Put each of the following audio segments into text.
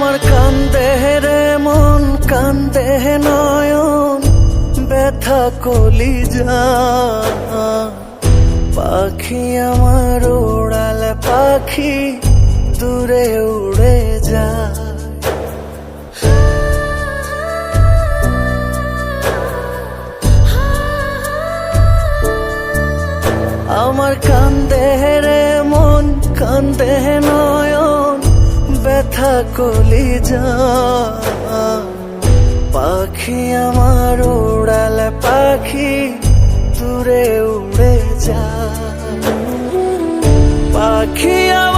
আমার কান্দে রে মন, কান্দে নয়ন, ব্যথা কলি যা পাখি আমার উড়াল পাখি দূরে উড়ে যায়। আমার কান্দে রে মন, কান্দে নয়ন ব্যথা কলি যা পাখি আমার উড়াল পাখি দূরে উড়ে যা পাখি আমার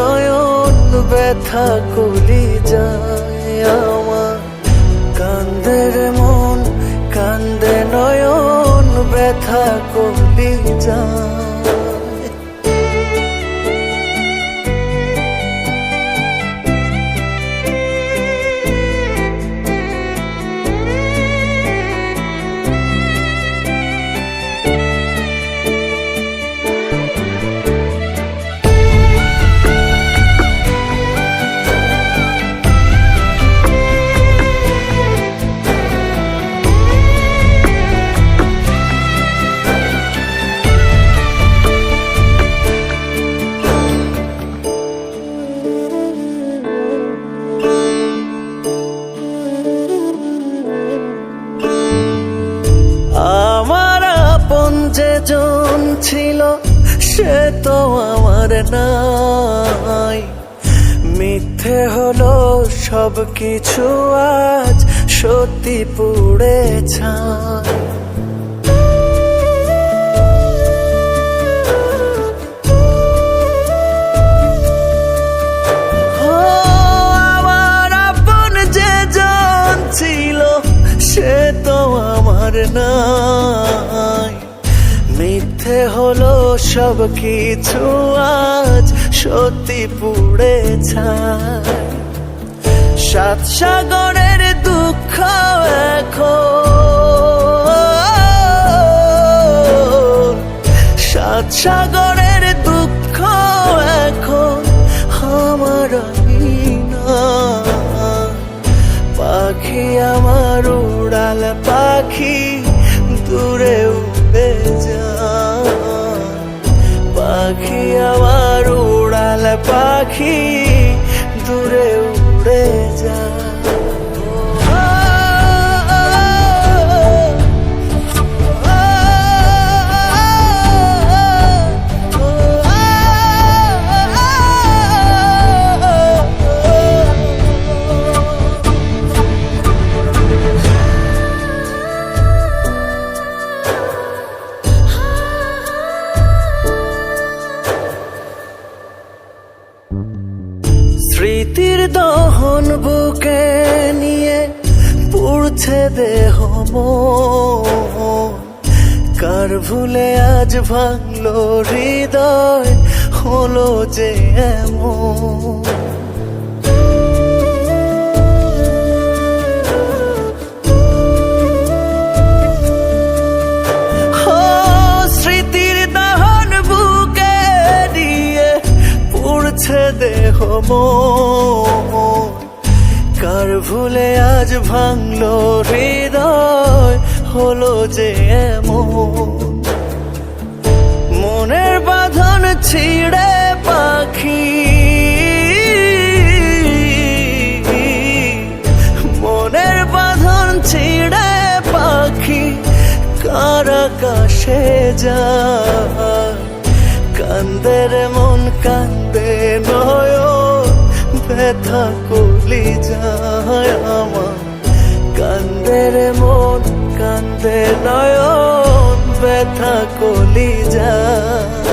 নয়ন ব্যথা করি যায় আমার। কান্দের মন কান্দে নয়ন ব্যথা করি যায়। ছিল, সে তো আমার নাই। মিথ্যে হলো সব কিছু আজ, সত্যি পুড়ে ছিল, সে তো আমার নাই। মিথ্যে হলো সব কিছু আজ, সত্যি পুড়ে সাত সাগরের দুঃখ এখন। সাত সাগরের দুঃখ এখন আমার পাখি আমার উড়াল পাখি পাখি স্মৃতির দহন বুকে নিয়ে পুড়ছে দেহ। কার ভুলে আজ ভাঙলো হৃদয় হলো যে এমন দেহ। কার ভুলে আজ ভাঙলো হৃদয়, হলো যে এমন। মনের বাঁধন ছিঁড়ে পাখি। মনের বাঁধন ছিঁড়ে পাখি, কার আকাশে যা কান্দের মন কান্দে নয় ব্যথা কলি যায় আমার। কান্দের মন কান্দে নয়ন ব্যথা কলি যায়।